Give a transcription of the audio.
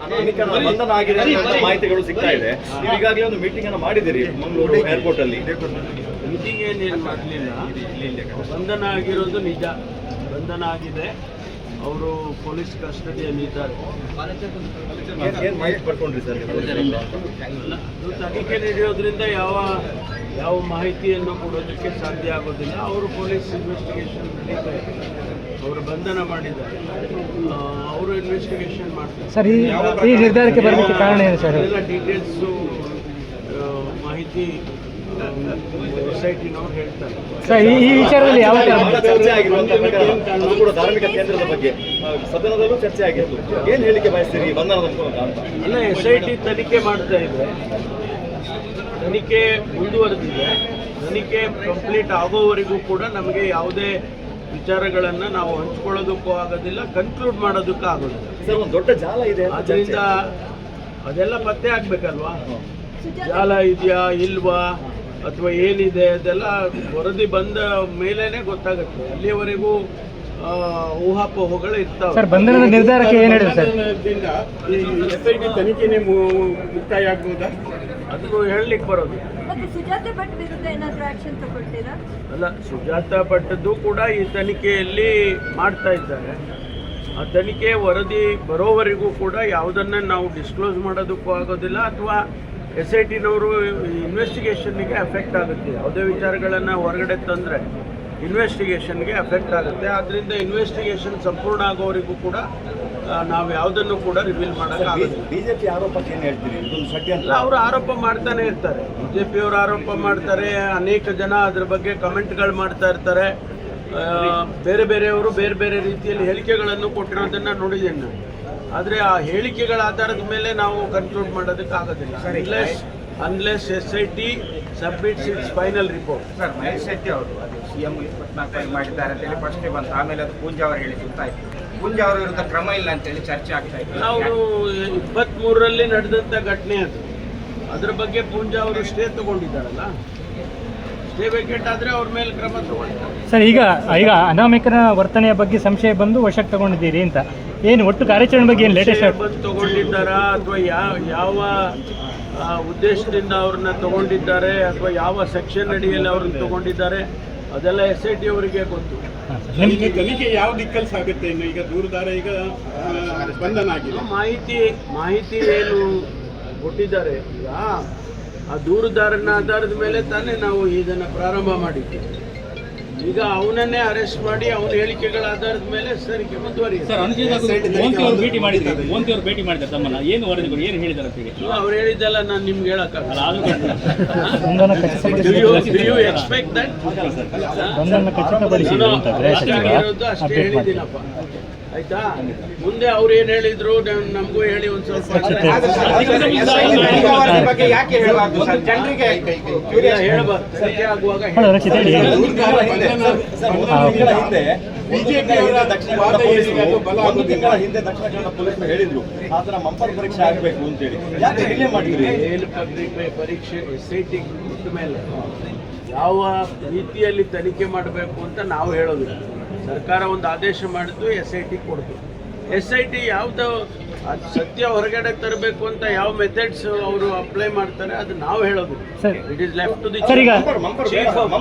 ಬಂಧನ ಆಗಿದೆ ಮಾಹಿತಿಗಳು ಸಿಗ್ತಾ ಇದೆ. ನೀವು ಈಗಾಗಲೇ ಒಂದು ಮೀಟಿಂಗ್ ಅನ್ನು ಮಾಡಿದಿರಿ ಮಂಗಳೂರು ಏರ್ಪೋರ್ಟ್ ಅಲ್ಲಿ ಮೀಟಿಂಗ್ ಏನೇನು ಮಾಡಲಿಲ್ಲ ಬಂಧನ ಆಗಿರೋದು ನಿಜ. ಬಂಧನ ಆಗಿದೆ. ಅವರು ಪೊಲೀಸ್ ಕಸ್ಟಡಿಯಲ್ಲಿದ್ದಾರೆ ಇದ್ದಾರೆ. ಅದು ತನಿಖೆ ನಡೆಯೋದ್ರಿಂದ ಯಾವ ಯಾವ ಮಾಹಿತಿಯನ್ನು ಕೊಡೋದಕ್ಕೆ ಸಾಧ್ಯ ಆಗೋದಿಲ್ಲ. ಅವರು ಪೊಲೀಸ್ ಇನ್ವೆಸ್ಟಿಗೇಷನ್ ನಡೀತಾ ಅವರು ಬಂಧನ ಮಾಡಿದ್ದಾರೆ. ಅವರು ಇನ್ವೆಸ್ಟಿಗೇಷನ್ ಮಾಡ್ತಾರೆ. ಸರ್ ನಿರ್ಧಾರಕ್ಕೆ ಬರಲಿಕ್ಕೆ ಕಾರಣ ಏನು ಸರ್? ಎಲ್ಲ ಡೀಟೇಲ್ಸು ಮಾಹಿತಿ ಸರ್ ಈ ವಿಚಾರದಲ್ಲಿ ಯಾವ ಚರ್ಚೆ ಆಗಿರುವಂತಹ ಪ್ರಕರಣ ಕೂಡ ಧಾರ್ಮಿಕ ಕೇಂದ್ರದ ಬಗ್ಗೆ ಸದನದಲ್ಲೂ ಚರ್ಚೆ ಆಗಿತ್ತು. ಏನ್ ಹೇಳಿಕೆ ಬಯಸ್ತೀರಿ ಬಂಧನದ ಎಸ್ ಐ ಟಿ ತನಿಖೆ ಮಾಡ್ತಾ ಇದ್ರೆ ತನಿಖೆ ಮುಂದುವರೆದಿದೆ. ತನಿಖೆ ಕಂಪ್ಲೀಟ್ ಆಗೋವರೆಗೂ ಕೂಡ ನಮಗೆ ಯಾವುದೇ ವಿಚಾರಗಳನ್ನು ನಾವು ಹಂಚ್ಕೊಳ್ಳೋದಕ್ಕೂ ಆಗೋದಿಲ್ಲ ಕನ್ಕ್ಲೂಡ್ ಮಾಡೋದಕ್ಕೂ ಆಗೋದಿಲ್ಲ. ಸರ್ ಒಂದು ದೊಡ್ಡ ಜಾಲ ಇದೆ. ಅದರಿಂದ ಅದೆಲ್ಲ ಪತ್ತೆ ಆಗ್ಬೇಕಲ್ವಾ? ಜಾಲ ಇದೆಯಾ ಇಲ್ವಾ? ಅಥವಾ ಏನಿದೆ ಅದೆಲ್ಲ ವರದಿ ಬಂದ ಮೇಲೇನೆ ಗೊತ್ತಾಗುತ್ತೆ. ಅಲ್ಲಿಯವರೆಗೂ ಊಹಾಪೋಹಗಳು ಇರ್ತಾವೆ. ಬಂಧನದ ನಿರ್ಧಾರಕ್ಕೆ ಏನು ಹೇಳಿದ್ರು ತನಿಖೆನೇ ಮುಕ್ತಾಯ ಆಗ್ಬೋದಾ? ಅದನ್ನು ಹೇಳಲಿಕ್ಕೆ ಬರೋದು. ಅಲ್ಲ ಸುಜಾತ ಭಟ್ಟದ್ದು ಕೂಡ ಈ ತನಿಖೆಯಲ್ಲಿ ಮಾಡ್ತಾ ಇದ್ದಾರೆ. ಆ ತನಿಖೆ ವರದಿ ಬರೋವರೆಗೂ ಕೂಡ ಯಾವುದನ್ನ ನಾವು ಡಿಸ್ಕ್ಲೋಸ್ ಮಾಡೋದಕ್ಕೂ ಆಗೋದಿಲ್ಲ ಅಥವಾ ಎಸ್ ಐ ಟಿನವರು ಇನ್ವೆಸ್ಟಿಗೇಷನ್ಗೆ ಎಫೆಕ್ಟ್ ಆಗುತ್ತೆ. ಯಾವುದೇ ವಿಚಾರಗಳನ್ನು ಹೊರಗಡೆ ತಂದರೆ ಇನ್ವೆಸ್ಟಿಗೇಷನ್ಗೆ ಎಫೆಕ್ಟ್ ಆಗುತ್ತೆ. ಆದ್ದರಿಂದ ಇನ್ವೆಸ್ಟಿಗೇಷನ್ ಸಂಪೂರ್ಣ ಆಗೋವರೆಗೂ ಕೂಡ ನಾವು ಯಾವುದನ್ನು ಕೂಡ ರಿವೀಲ್ ಮಾಡೋಕ್ಕಾಗುತ್ತೆ ಬಿಜೆಪಿ ಆರೋಪಕ್ಕೆ ಏನು ಹೇಳ್ತೀರಿ? ಇದೊಂದು ಅವರು ಆರೋಪ ಮಾಡ್ತಾನೆ ಇರ್ತಾರೆ. ಬಿಜೆಪಿ ಅವರು ಆರೋಪ ಮಾಡ್ತಾರೆ. ಅನೇಕ ಜನ ಅದ್ರ ಬಗ್ಗೆ ಕಮೆಂಟ್ಗಳು ಮಾಡ್ತಾ ಇರ್ತಾರೆ. ಬೇರೆ ಬೇರೆಯವರು ಬೇರೆ ಬೇರೆ ರೀತಿಯಲ್ಲಿ ಹೇಳಿಕೆಗಳನ್ನು ಕೊಟ್ಟಿರೋದನ್ನು ನೋಡಿದ್ದೇನೆ ನಾನು. ಆದರೆ ಆ ಹೇಳಿಕೆಗಳ ಆಧಾರದ ಮೇಲೆ ನಾವು ಕನ್ಕ್ಲೂಡ್ ಮಾಡೋದಕ್ಕೆ ಆಗೋದಿಲ್ಲ unless unless S I T submits its final report sir Mahesh Shetty ಅವರು ಅದು ಸಿ ಎಂ ಇಪ್ಪತ್ನಾಲ್ಕು ಮಾಡಿದ್ದಾರೆ ಅಂತೇಳಿ ಫಸ್ಟ್ ಬಂತು. ಆಮೇಲೆ ಅದು ಪೂಂಜಾ ಅವರು ಹೇಳಿ ಗೊತ್ತಾಯ್ತು. ಪೂಂಜಾ ಅವರ ವಿರುದ್ಧ ಕ್ರಮ ಇಲ್ಲ ಅಂತೇಳಿ ಚರ್ಚೆ ಆಗ್ತಾ ಇತ್ತು. ಅವರು ಇಪ್ಪತ್ತ್ಮೂರರಲ್ಲಿ ನಡೆದಂಥ ಘಟನೆ ಅದು. ಅದ್ರ ಬಗ್ಗೆ ಪೂಂಜಾ ಅವರು ಸ್ಟೇ ತಗೊಂಡಿದ್ದಾರಲ್ಲ? ಸ್ಟೇ ವೇಕೆಟ್ ಆದರೆ ಅವ್ರ ಮೇಲೆ ಕ್ರಮ ತಗೊಳ್ತಾರೆ ಸರ್ ಈಗ ಈಗ ಅನಾಮಿಕರ ವರ್ತನೆಯ ಬಗ್ಗೆ ಸಂಶಯ ಬಂದು ವಶಕ್ಕೆ ತಗೊಂಡಿದ್ದೀರಿ ಅಂತ. ಏನು ಒಟ್ಟು ಕಾರ್ಯಾಚರಣೆ ಬಗ್ಗೆ ಏನು ಲೇಟೆಸ್ಟ್ ಬಂದು ತಗೊಂಡಿದ್ದಾರಾ ಅಥವಾ ಯಾವ ಯಾವ ಉದ್ದೇಶದಿಂದ ಅವ್ರನ್ನ ತಗೊಂಡಿದ್ದಾರೆ ಅಥವಾ ಯಾವ ಸೆಕ್ಷನ್ ಅಡಿಯಲ್ಲಿ ಅವ್ರನ್ನ ತಗೊಂಡಿದ್ದಾರೆ ಅದೆಲ್ಲ ಎಸ್ ಐ ಟಿ ಅವರಿಗೆ ಗೊತ್ತು. ನಿಮಗೆ ತನಿಖೆ ಯಾವ ದಿಕ್ಕಲ್ಲಿ ಸಾಗುತ್ತೆ ಇನ್ನು? ಈಗ ದೂರದಾರ ಈಗ ಬಂಧನ ಆಗಿದೆ ಮಾಹಿತಿ ಮಾಹಿತಿ ಏನು ಕೊಟ್ಟಿದ್ದಾರೆ? ಈಗ ಆ ದೂರದಾರನ ಆಧಾರದ ಮೇಲೆ ತಾನೇ ನಾವು ಇದನ್ನು ಪ್ರಾರಂಭ ಮಾಡಿದ್ದೀವಿ ಈಗ ಅವನನ್ನೇ ಅರೆಸ್ಟ್ ಮಾಡಿ ಅವನ ಹೇಳಿಕೆಗಳ ಆಧಾರದ ಮೇಲೆ ಸರಿಗೆ ಮುಂದುವರಿಯುತ್ತೆ. ಸರ್ ಅನುಚಿತ ಮೋಂತಿ ಅವರು ಭೇಟಿ ಮಾಡಿದ್ದಾರೆ ಮೋಂತಿ ಅವರು ಭೇಟಿ ಮಾಡಿದ್ದಾರೆ ತಮ್ಮನ್ನ. ಏನು ವರದಿಗಳು? ಏನು ಹೇಳಿದ್ದಾರೆ ಅಂತ ಹೇಳಿ ಅವ್ರು ಹೇಳಿದ್ದೆಲ್ಲ ನಾನು ನಿಮ್ಗೆ ಹೇಳಕ್ಕಾಗಲ್ಲ. ಅಲ್ಲ ಅದು ಬಂಧನ Do ಖಚಿತಪಡಿಸಿದ್ರು. You, ಅಂತ do you expect that? ಬಂಧನ ಖಚಿತಪಡಿಸಿದ್ರು ಅಂತ ಗೃಹ ಸಚಿವರು ಇರೋದು ಅಷ್ಟೇ ಅಪ್ಡೇಟ್ ಹೇಳಿದ್ದೀನಪ್ಪ. ಆಯ್ತಾ ಮುಂದೆ ಅವ್ರು ಏನ್ ಹೇಳಿದ್ರು ನಾವ್- ನಮಗೂ ಹೇಳಿ ಒಂದ್ ಸ್ವಲ್ಪ ಯಾಕೆ ಹೇಳಬಾರ್ದು ಸರ್ ಜನರಿಗೆ ಹೇಳ್ಬಾರ್ದು ತನಿಖೆ ಆಗುವಾಗ ಹಿಂದೆ ತಿಂಗಳ ದಕ್ಷಿಣ ಕನ್ನಡ ಪೊಲೀಸರು ಒಂದು ತಿಂಗಳ ಹಿಂದೆ ದಕ್ಷಿಣ ಕನ್ನಡ ಪೊಲೀಸರು ಹೇಳಿದ್ರು ಆತರ ಮಂಪರ್ ಪರೀಕ್ಷೆ ಆಗಬೇಕು ಅಂತೇಳಿ ಯಾಕೆ ಡಿಲೇ ಮಾಡಿದ್ರಿ ಪರೀಕ್ಷೆ ಸೀಟಿಂಗ್ ಮೇಲೆ ಯಾವ ರೀತಿಯಲ್ಲಿ ತನಿಖೆ ಮಾಡಬೇಕು ಅಂತ ನಾವು ಹೇಳೋದಿಲ್ಲ ಸರ್ಕಾರ ಒಂದು ಆದೇಶ ಮಾಡಿದ್ದು ಎಸ್ ಐ ಟಿ ಕೊಡ್ತು. ಎಸ್ ಐ ಟಿ ಯಾವುದು ಅದ್ ಸತ್ಯ ಹೊರಗಡೆ ತರಬೇಕು ಅಂತ ಯಾವ ಮೆಥಡ್ಸ್ ಅವರು ಅಪ್ಲೈ ಮಾಡ್ತಾರೆ ಅದು ನಾವು ಹೇಳೋದು sir. It is left to the sir, ಈಗ- ಮಂಪರ್ ಮಂಪರ್ ಚೀಫ್ ಆಫ್